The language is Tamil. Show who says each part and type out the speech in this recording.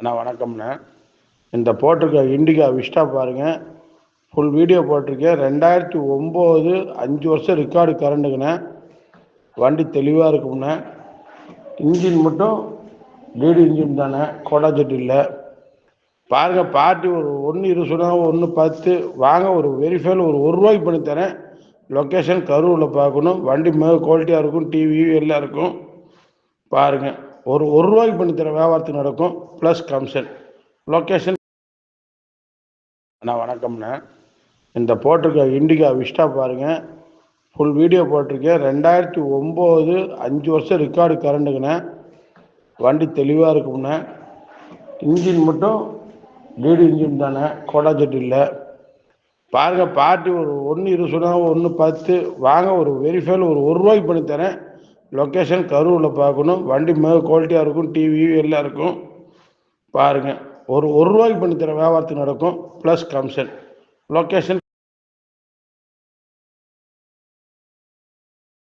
Speaker 1: அண்ணா வணக்கம்ண்ணே. இந்த போட்டிருக்க இண்டிகா விஸ்டா பாருங்கள் ஃபுல் வீடியோ போட்டிருக்கேன். ரெண்டாயிரத்தி ஒம்பது அஞ்சு வருஷம் ரெக்கார்டு கரண்டுங்கண்ணே வண்டி தெளிவாக இருக்கும்ண்ணே. இன்ஜின் மட்டும் லீடு இன்ஜின் தானே கோடா இல்லை. பாருங்கள் பார்ட்டி ஒரு ஒன்று இரு சொன்னாங்க ஒன்று பத்து. வாங்க ஒரு வெரிஃபைல் ஒரு ஒரு ரூபாய்க்கு பண்ணி தரேன். லொக்கேஷன் கரூரில் பார்க்கணும். வண்டி மிக குவாலிட்டியாக இருக்கும் டிவி எல்லாம் இருக்கும். பாருங்கள் ஒரு ஒரு ரூபாய்க்கு பண்ணி தரேன் வியாபாரத்துக்கு நடக்கும் ப்ளஸ் கமிஷன் லொக்கேஷன் அண்ணா வணக்கம்ண்ணே. இந்த போட்டிருக்க இண்டிகா விஸ்டா பாருங்கள் ஃபுல் வீடியோ போட்டிருக்கேன் ரெண்டாயிரத்தி ஒம்பது அஞ்சு வருஷம் ரெக்கார்டு கரண்டுங்கண்ணே வண்டி தெளிவாக இருக்கும்ண்ணே. இன்ஜின் மட்டும் லீடு இன்ஜின் தானே கோடா ஜெட் இல்லை. பாருங்கள் பார்ட்டி ஒரு ஒன்று இரு சொன்னால் ஒன்று பத்து. வாங்க ஒரு வெரிஃபைல் ஒரு ஒரு ரூபாய்க்கு பண்ணி தரேன். லொக்கேஷன் கரூரில் பார்க்கணும். வண்டி மிக குவாலிட்டியாக இருக்கும். டிவி எல்லாம் இருக்கும். பாருங்கள் ஒரு ஒரு ரூபாய்க்கு பண்ணி தர வியாபாரத்துக்கு நடக்கும். Plus commission location